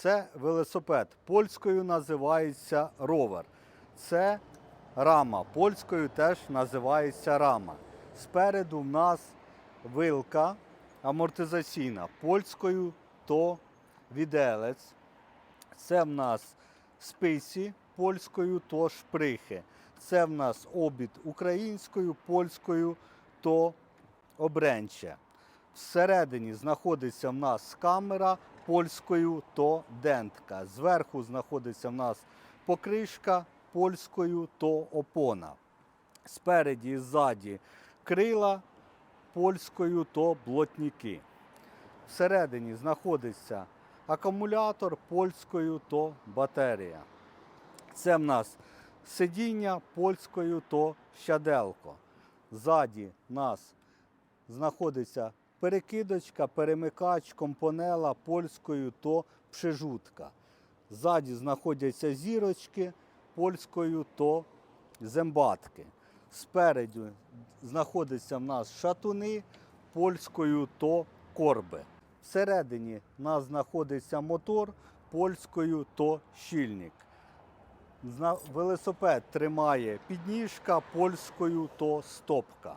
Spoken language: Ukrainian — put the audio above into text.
Це велосипед. Польською називається ровер. Це рама. Польською теж називається рама. Спереду в нас вилка амортизаційна. Польською то віделець. Це в нас спиці польською то шприхи. Це в нас обід українською, польською то обренче. Всередині знаходиться в нас камера польською то дентка. Зверху знаходиться в нас покришка польською то опона. Спереді і ззаді крила польською то блотніки. Всередині знаходиться акумулятор польською то батарея. Це в нас сидіння польською то щаделко. Ззаді нас знаходиться перекидочка, перемикач, компонела польською то пшежутка. Ззаді знаходяться зірочки польською то зембатки. Спереду знаходяться в нас шатуни польською то корби. Всередині в нас знаходиться мотор польською то щільник. Велосипед тримає підніжка польською то стопка.